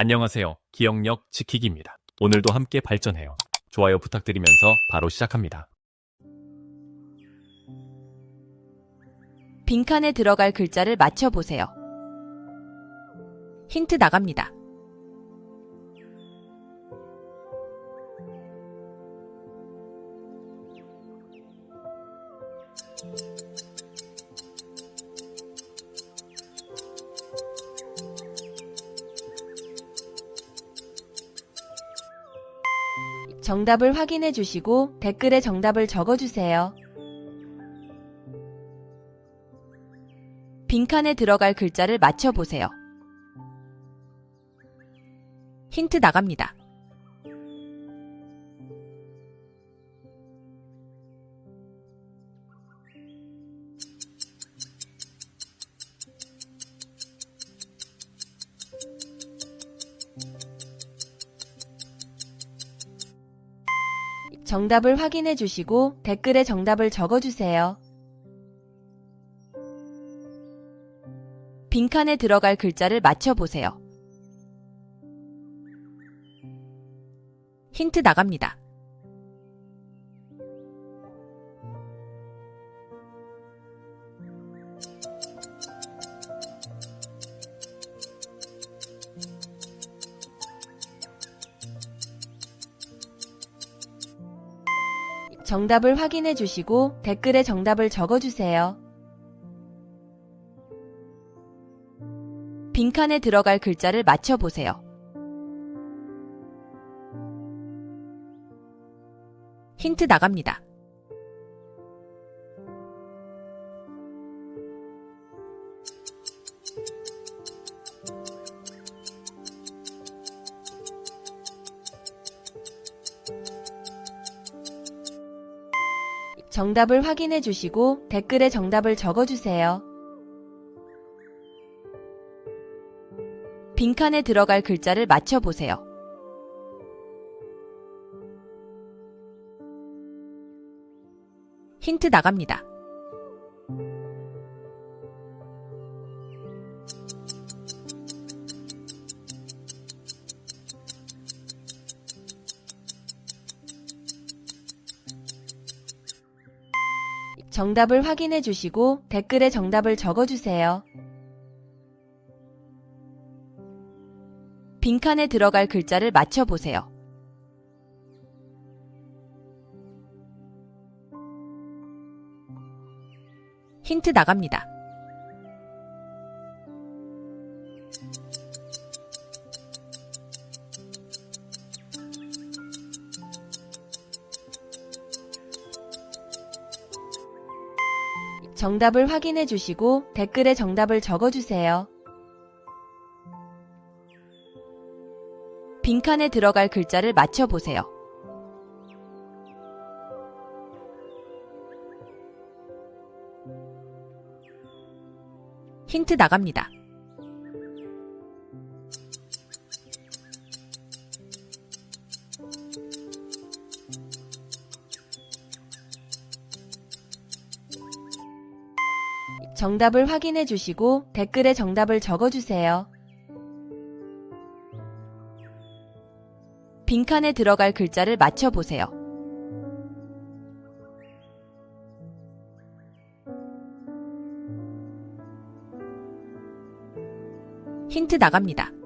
안녕하세요. 기억력 지키기입니다. 오늘도 함께 발전해요. 좋아요 부탁드리면서 바로 시작합니다. 빈칸에 들어갈 글자를 맞춰보세요. 힌트 나갑니다. 정답을 확인해 주시고 댓글에 정답을 적어주세요. 빈칸에 들어갈 글자를 맞춰보세요. 힌트 나갑니다. 정답을 확인해 주시고 댓글에 정답을 적어주세요. 빈칸에 들어갈 글자를 맞춰보세요. 힌트 나갑니다. 정답을 확인해 주시고 댓글에 정답을 적어주세요. 빈칸에 들어갈 글자를 맞춰보세요. 힌트 나갑니다. 정답을 확인해 주시고 댓글에 정답을 적어주세요. 빈칸에 들어갈 글자를 맞춰보세요. 힌트 나갑니다. 정답을 확인해 주시고 댓글에 정답을 적어주세요. 빈칸에 들어갈 글자를 맞춰보세요. 힌트 나갑니다. 정답을 확인해 주시고 댓글에 정답을 적어주세요. 빈칸에 들어갈 글자를 맞춰보세요. 힌트 나갑니다. 정답을 확인해 주시고 댓글에 정답을 적어 주세요. 빈칸에 들어갈 글자를 맞춰보세요. 힌트 나갑니다.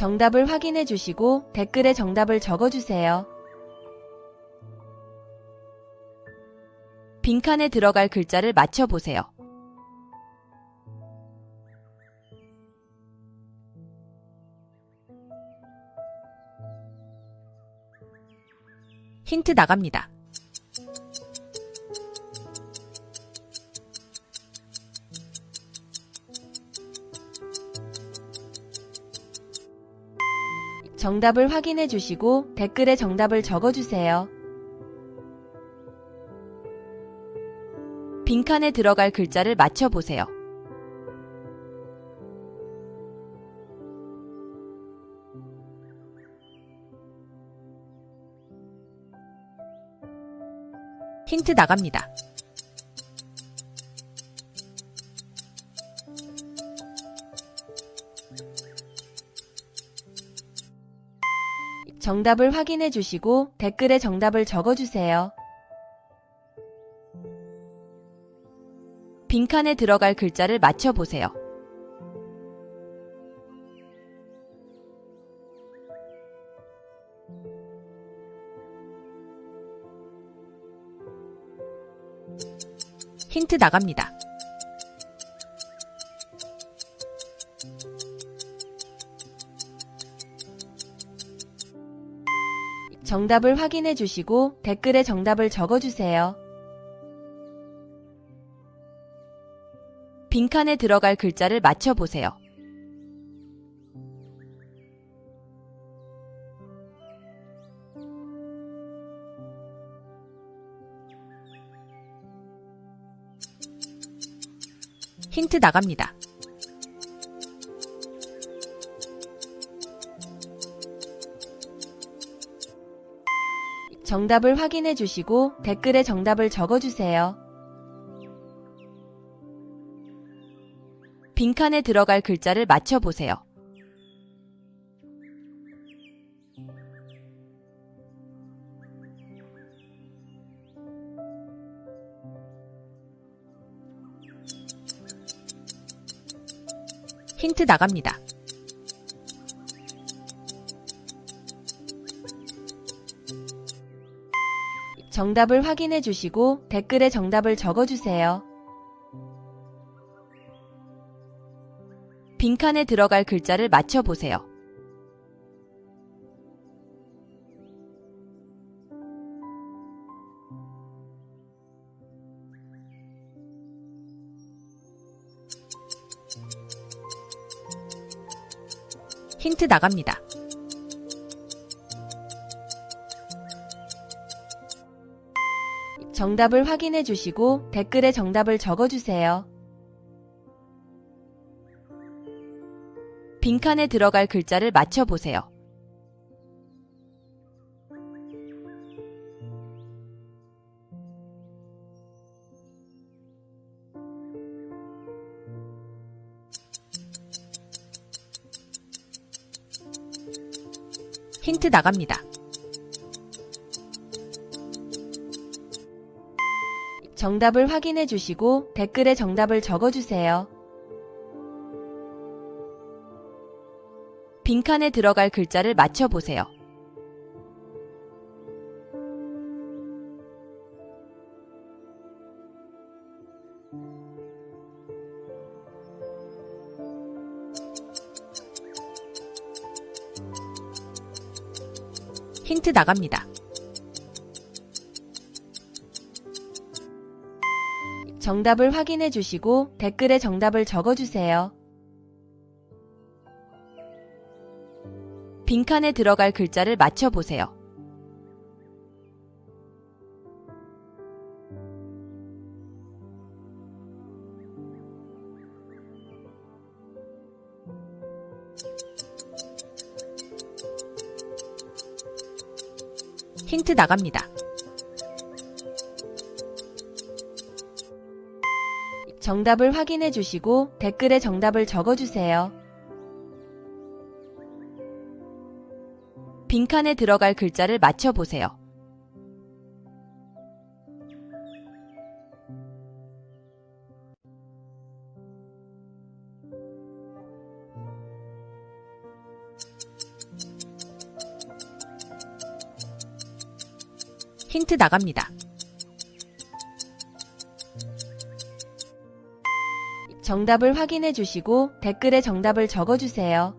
정답을 확인해 주시고 댓글에 정답을 적어주세요. 빈칸에 들어갈 글자를 맞춰보세요. 힌트 나갑니다. 정답을 확인해 주시고 댓글에 정답을 적어주세요. 빈칸에 들어갈 글자를 맞춰보세요. 힌트 나갑니다. 정답을 확인해 주시고 댓글에 정답을 적어 주세요. 빈칸에 들어갈 글자를 맞춰 보세요. 힌트 나갑니다. 정답을 확인해 주시고 댓글에 정답을 적어 주세요. 빈칸에 들어갈 글자를 맞춰 보세요. 힌트 나갑니다. 정답을 확인해 주시고 댓글에 정답을 적어 주세요. 빈칸에 들어갈 글자를 맞춰 보세요. 힌트 나갑니다. 정답을 확인해 주시고 댓글에 정답을 적어 주세요. 빈칸에 들어갈 글자를 맞춰 보세요. 힌트 나갑니다. 정답을 확인해 주시고 댓글에 정답을 적어 주세요. 빈칸에 들어갈 글자를 맞춰 보세요. 힌트 나갑니다. 정답을 확인해 주시고 댓글에 정답을 적어 주세요. 빈칸에 들어갈 글자를 맞춰 보세요. 힌트 나갑니다. 정답을 확인해 주시고 댓글에 정답을 적어 주세요. 빈칸에 들어갈 글자를 맞춰 보세요. 힌트 나갑니다. 정답을 확인해 주시고 댓글에 정답을 적어 주세요. 빈칸에 들어갈 글자를 맞춰 보세요. 힌트 나갑니다. 정답을 확인해 주시고 댓글에 정답을 적어 주세요.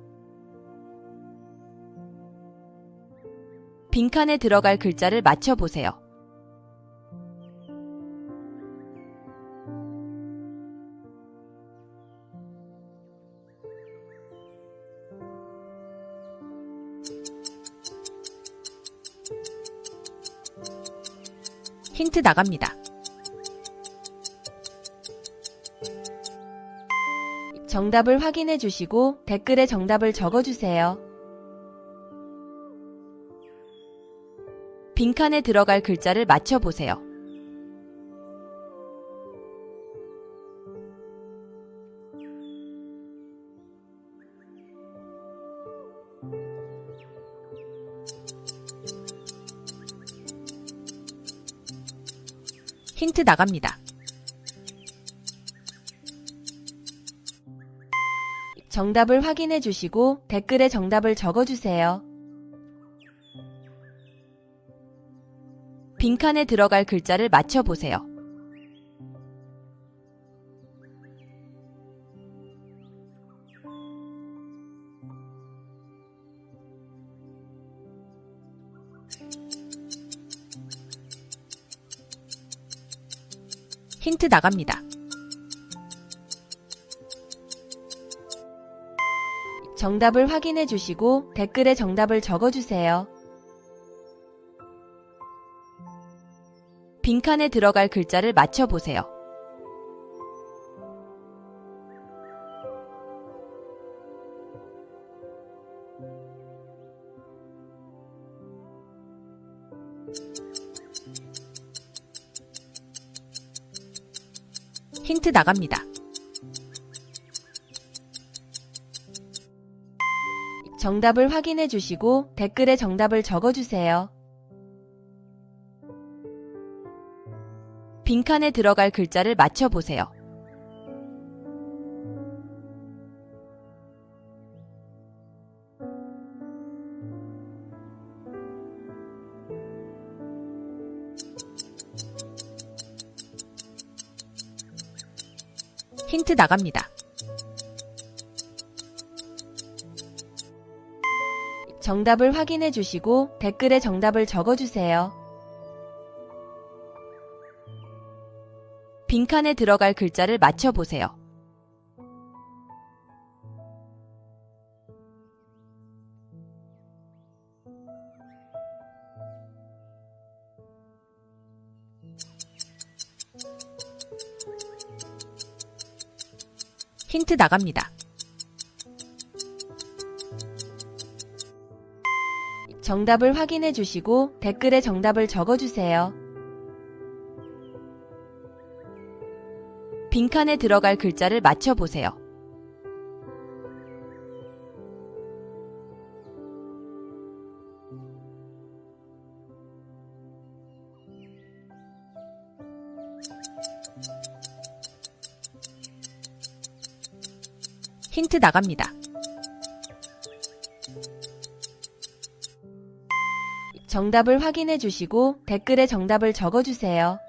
빈칸에 들어갈 글자를 맞춰 보세요. 힌트 나갑니다. 정답을 확인해 주시고 댓글에 정답을 적어주세요. 빈칸에 들어갈 글자를 맞춰보세요. 힌트 나갑니다. 정답을 확인해 주시고 댓글에 정답을 적어 주세요. 빈칸에 들어갈 글자를 맞춰 보세요. 힌트 나갑니다. 정답을 확인해 주시고 댓글에 정답을 적어 주세요. 빈칸에 들어갈 글자를 맞춰 보세요. 힌트 나갑니다. 정답을 확인해 주시고 댓글에 정답을 적어 주세요. 빈칸에 들어갈 글자를 맞춰 보세요. 힌트 나갑니다. 정답을 확인해 주시고 댓글에 정답을 적어 주세요. 빈칸에 들어갈 글자를 맞춰 보세요. 힌트 나갑니다. 정답을 확인해 주시고 댓글에 정답을 적어 주세요. 빈칸에 들어갈 글자를 맞춰 보세요. 힌트 나갑니다. 정답을 확인해 주시고 댓글에 정답을 적어 주세요.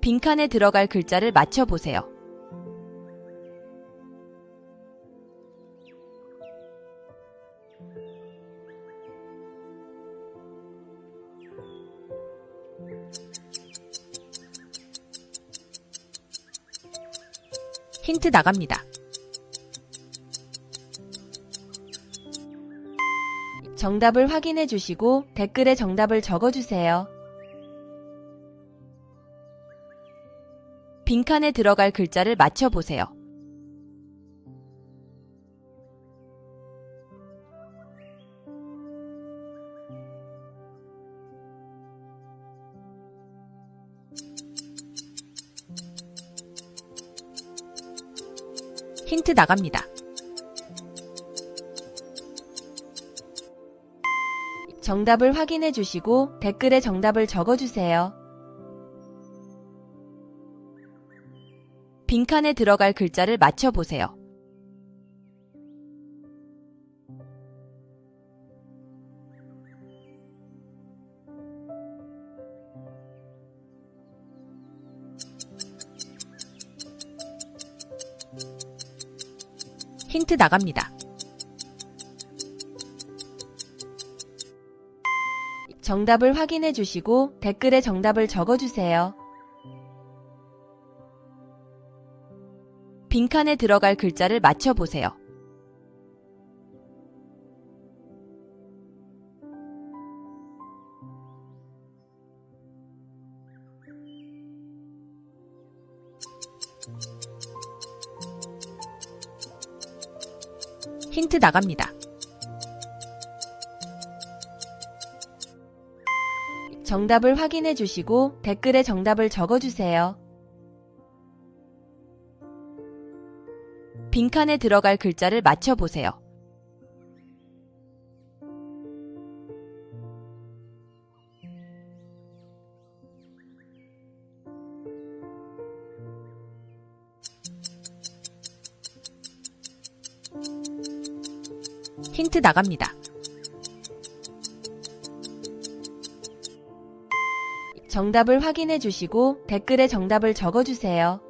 빈칸에 들어갈 글자를 맞춰 보세요. 힌트 나갑니다. 정답을 확인해 주시고 댓글에 정답을 적어 주세요. 빈칸에 들어갈 글자를 맞춰 보세요. 힌트 나갑니다. 정답을 확인해 주시고 댓글에 정답을 적어 주세요. 빈칸에 들어갈 글자를 맞춰 보세요. 힌트 나갑니다. 정답을 확인해 주시고 댓글에 정답을 적어 주세요. 빈칸에 들어갈 글자를 맞춰 보세요. 힌트 나갑니다. 정답을 확인해 주시고 댓글에 정답을 적어주세요. 빈칸에 들어갈 글자를 맞춰보세요. 힌트 나갑니다. 정답을 확인해 주시고 댓글에 정답을 적어주세요.